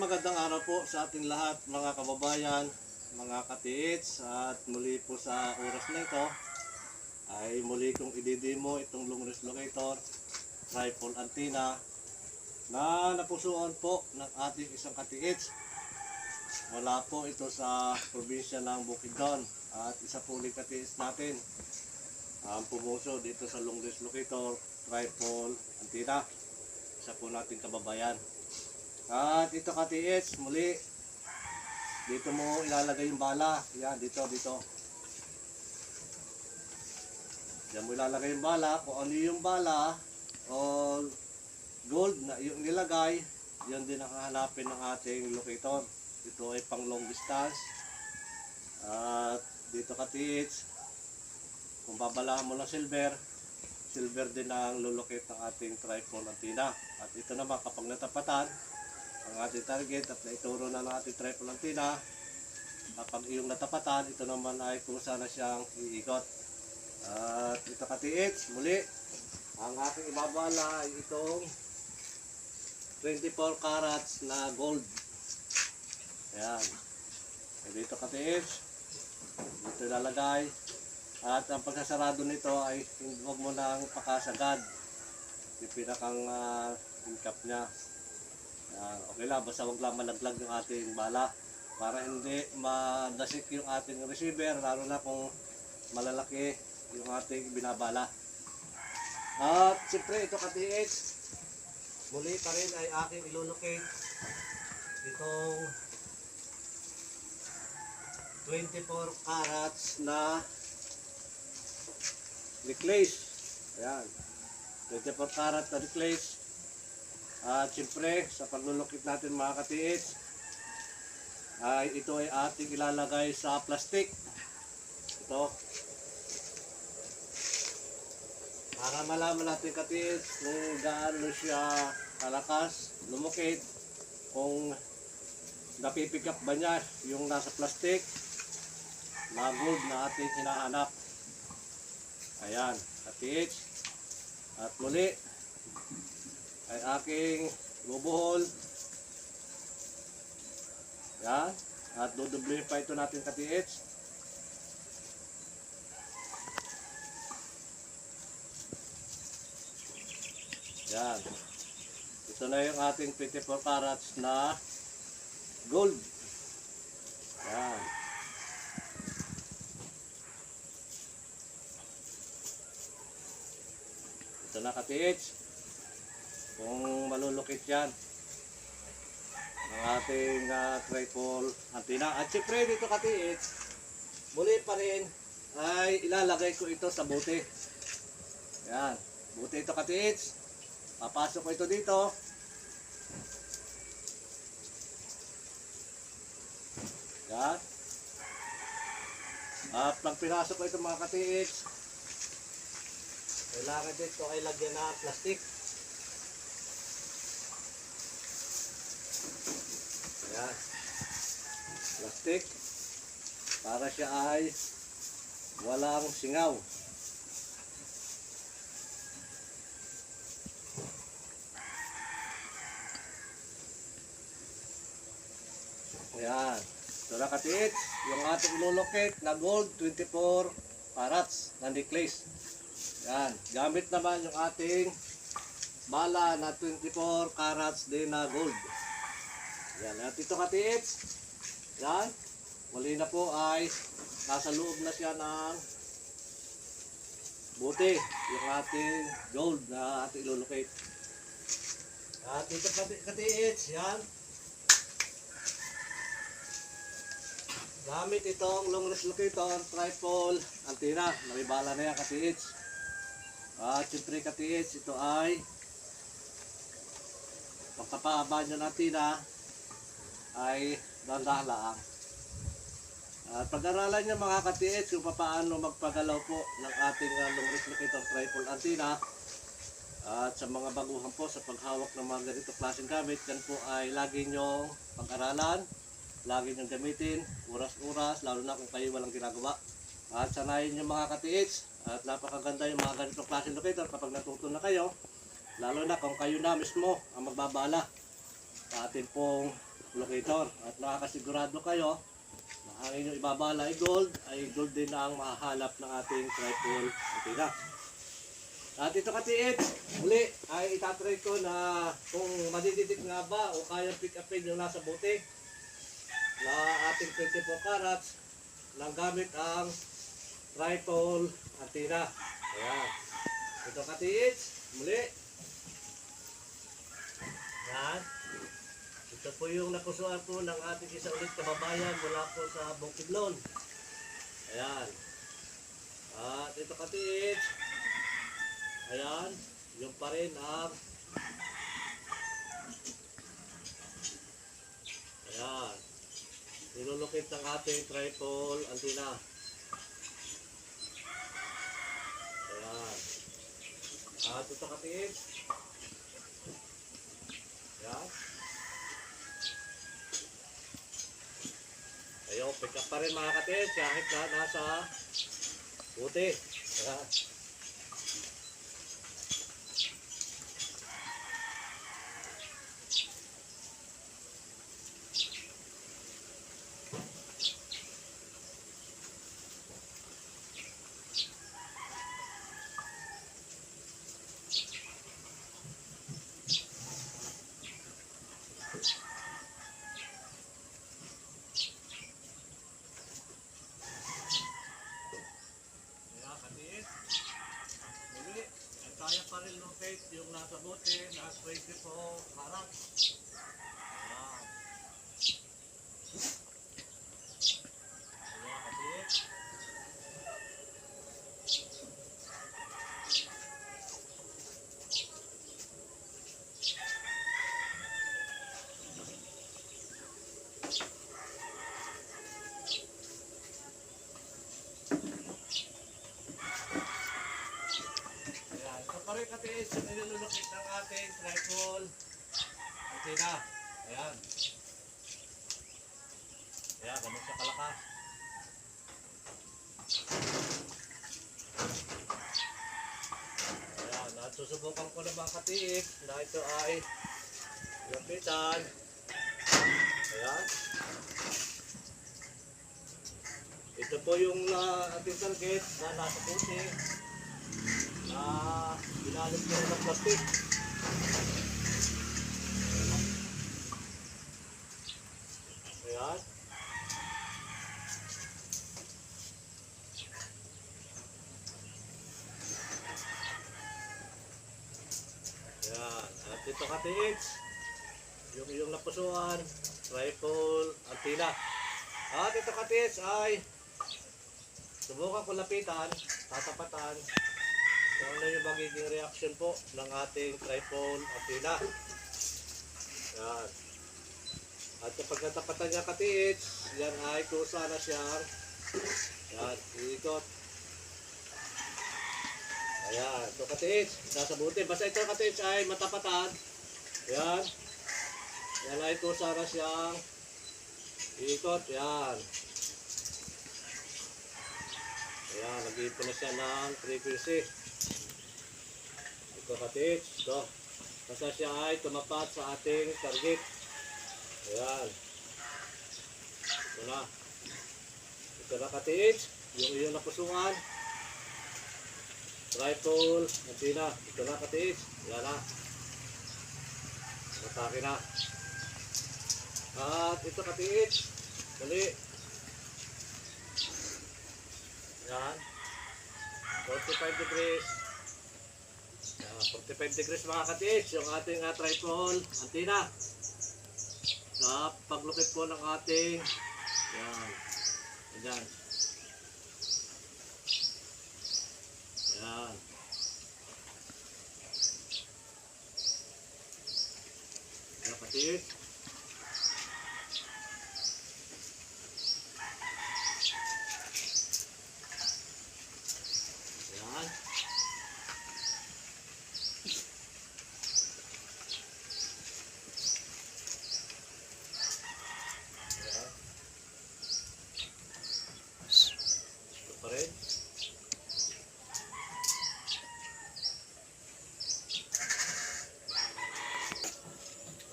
Magandang araw po sa ating lahat mga kababayan, mga katiits at muli po sa oras na ito ay muli kong ididemo itong long range locator tripod antenna na napusuan po ng ating isang katiits. Wala po ito sa probinsya ng Bukidnon at isa po ulit katiits natin ang pumuso dito sa long range locator tripod antenna. Isa po nating kababayan. At ito katiits, muli. Dito mo ilalagay yung bala. Yan, dito, dito. Diyan mo ilalagay yung bala. Kung ano yung bala o gold na yung nilagay, yun din ang hahanapin ng ating locator. Ito ay pang long distance. At dito katiits, kung babalahan mo ng silver, silver din ang lulocate ng ating tripod antenna. At ito naman kapag natapatan, ang ating target at naituro na ng ating tripod antenna, kapag iyong natapatan, ito naman ay kung saan na siyang iikot. At ito katiits, muli, ang aking ibabala ay itong 24 carats na gold. Ayan. E dito katiits, dito ilalagay. At ang pagkasarado nito ay huwag mo nang pakasagad. Yung pinakang uh, incap niya. Yan, okay lang, basta wag lang malaglag yung ating bala para hindi madasik yung ating receiver, lalo na kung malalaki yung ating binabala. At siyempre ito ka-TH, muli pa rin ay aking ilulocate itong 24 carats na necklace. Ayan. 24 karat na necklace. At siyempre, sa paglulukit natin mga katiis, ay ito ay ating ilalagay sa plastic. Ito. Para malaman natin katiis kung gaano siya kalakas, lumukit, kung napipick up ba niya yung nasa plastic, na gold na ating hinahanap. Ayan, katiis. At muli, ay aking bubuhol. Yan. At dudubli pa ito natin katiits. Yan. Ito na yung ating 24 carats na gold. Yan. Ito na katiits kung malulukit yan ng ating uh, tripod antenna. At siyempre dito katiit, muli pa rin ay ilalagay ko ito sa buti. Yan, buti ito katiit. Papasok ko ito dito. Yan. At pag pinasok ko ito mga katiit, kailangan dito ay lagyan na plastic. Ayan. Plastic. Para siya ay walang singaw. Ayan. So nakatiit, yung ating ilulocate na gold 24 carats na necklace. Ayan. Gamit naman yung ating bala na 24 carats din na gold. Yan, at ito katiit. Yan. Muli na po ay nasa loob na siya ng buti. Yung ating gold na ating ilulocate. At ito kati- katiit. Yan. Gamit itong long range locator, tripod, antenna. Naribala na yan katiit. At siyempre katiit, ito ay pagkapahaba nyo ng antenna, ay dandala At pag-aralan niyo mga katiits kung paano magpagalaw po ng ating uh, long range locator tripod antenna at sa mga baguhan po sa paghawak ng mga ganito klaseng gamit, yan po ay lagi nyo pag-aralan, lagi nyo gamitin, oras-oras, lalo na kung kayo walang ginagawa. At sanayin nyo mga katiits, at napakaganda yung mga ganito klaseng locator kapag natuto na kayo, lalo na kung kayo na mismo ang magbabala sa ating pong locator. At nakakasigurado kayo na ang inyong ibabala ay gold, ay gold din ang mahahanap ng ating tripod antenna. At ito katiit, muli ay itatry ko na kung madididik nga ba o kaya pick upin yung nasa bote na ating 24 carats lang gamit ang tripod antenna. Ayan. Ito katiit, muli. Yan. Ito po yung nakusuhan po ng ating isa ulit kababayan mula po sa Bukidlon. Ayan. At ito katiit. Ayan. Yung pa rin ang Ayan. Nilulukit ng ating tripod antenna. Ayan. At ito katiit. Ayan. Ayun, pick up pa rin mga katiit kahit na nasa. Ayan. Kaya katiit. Muli, ay pa rin locate yung nasa bote na 24 karat. Ayan. Kaya katiit. Ayan, ito pa rin katiis yung nilulukit ng ating tripod antenna. Ayan. Ayan, ganun siya kalakas. Ayan, at susubukan ko na mga katiis na ito ay lapitan. Ayan. Ito po yung uh, ating target na nasa puti na ginalog ko ng plastic. Ayan. Ayan. At ito katiits. Yung yung napusuan, rifle, antina. At ito katiits ay subukan ko lapitan, tatapatan, kung ano yung magiging reaction po ng ating tripod antenna. Yan. At kapag natapatan niya katiits, yan ay kusa na siyang yan, iikot. Ayan, ito katiits, nasa buti. Basta ito katiits ay matapatan. Yan. Yan ay kusa na siyang iikot. Yan. Ayan, nag-iipon na siya ng frequency. Ito katits, ito. Basta siya ay tumapat sa ating target. Ayan. Ito na. Ito na katits. Yung iyong napusungan. Rifle, antina. Ito na katits. Yan na. Matake na. At ito katits. Dali. Yan. 45 degrees. Yan, 45 degrees mga katiis, yung ating uh, tripod antenna. Sa paglukit po ng ating yan. Yan. Yan. Yan katiis. Yan. Yan. Ito pa rin.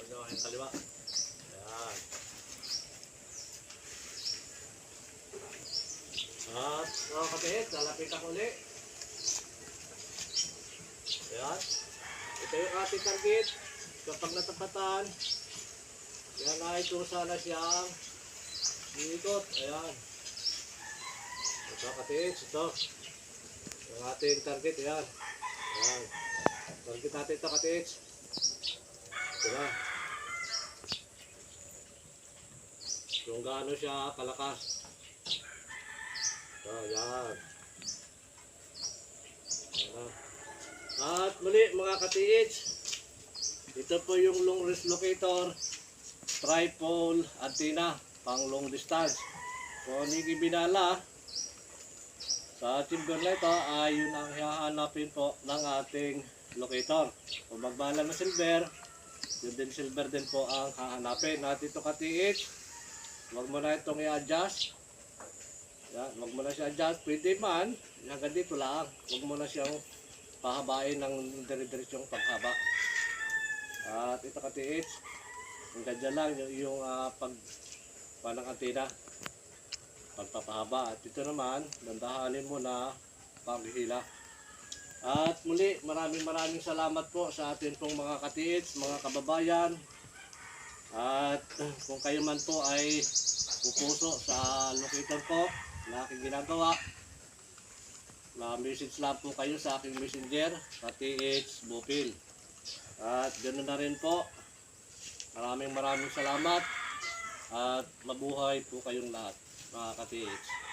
Ano, yung kaliwa. Yan. Lapit ako ulit. Ayan. Ito yung ating target. Kapag natapatan, yan ay kung sana siyang ikot. Ayan. Ito katits, ito. Yung ating target, ayan. Ayan. Target natin ito katits. Ito na. Kung gaano siya kalakas. Ayan. Ayan. At muli mga katiits, ito po yung long range locator, tripole antenna, pang long distance. Kung hindi binala, sa timber na ito ay yun ang hahanapin po ng ating locator. Kung magbala ng silver, yun din silver din po ang hahanapin. At ito katiits, huwag mo na itong i-adjust. Yan, huwag mo na siya adjust. Pwede man, hanggang dito lang. Huwag mo na siyang pahabain ng dire-diretsyong paghaba. At ito katiits, hanggang dyan lang yung, yung ah, pag panang antena pagpapahaba. At ito naman, dandahanin mo na paghihila. At muli, maraming maraming salamat po sa atin pong mga katiits, mga kababayan. At kung kayo man po ay pupuso sa locator ko na aking ginagawa, na-message lang po kayo sa aking messenger, katiits Bupil. At ganoon na rin po. Maraming maraming salamat at mabuhay po kayong lahat, mga katiits.